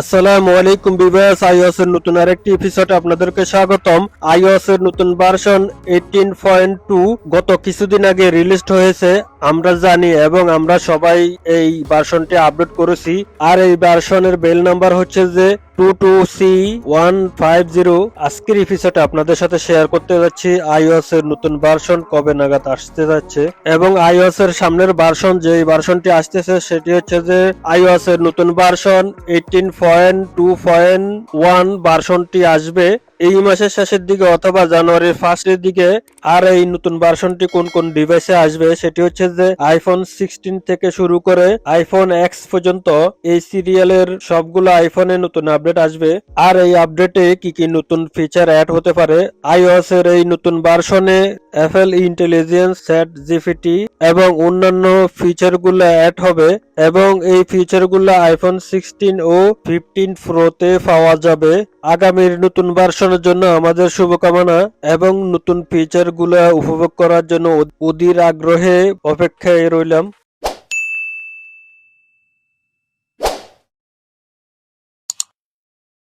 আসসালামু আলাইকুম বিভাস আইওএস এর নতুন আরেকটি এপিসোড আপনাদেরকে স্বাগতম। আইওএস এর নতুন ভার্সন 18.2 গত কিছুদিন আগে রিলিজ হয়েছে, আমরা জানি এবং আমরা সবাই এই ভার্সনটি আপডেট করেছি। আর এই ভার্সনের বেল নাম্বার হচ্ছে যে two two C one five zero আজকের এপিসোডে আপনাদের সাথে শেয়ার করতে যাচ্ছি আইওএস এর নতুন ভার্সন কবে নাগাদ আসতে যাচ্ছে এবং আইওএস এর সামনের ভার্সন যে ভার্সনটি আসতেছে, সেটি হচ্ছে যে আইওএস এর নতুন version eighteen point two point one ভার্সনটি আসবে। এই মাসের শেষের দিকে অথবা জানুয়ারির ফার্স্টের দিকে আর এই নতুন ভার্সনটি কোন কোন ডিভাইসে আসবে সেটি হচ্ছে যে আইফোন সিক্সটিন থেকে শুরু করে আইফোন এক্স পর্যন্ত এই সিরিয়ালের সবগুলো আইফোনে নতুন আপডেট আসবে। আর এই আপডেটে কি কি নতুন ফিচার অ্যাড হতে পারে? আইওএস এর এই নতুন ভার্সনে এফএল ইন্টেলিজেন্স সেট জিপিটি এবং অন্যান্য ফিচারগুলো অ্যাড হবে এবং এই ফিচারগুলো আইফোন সিক্সটিন ও ফিফটিন প্রোতে পাওয়া যাবে। আগামীর নতুন ভার্সনের জন্য আমাদের শুভকামনা এবং নতুন ফিচারগুলো উপভোগ করার জন্য অধীর আগ্রহে অপেক্ষায় রইলাম।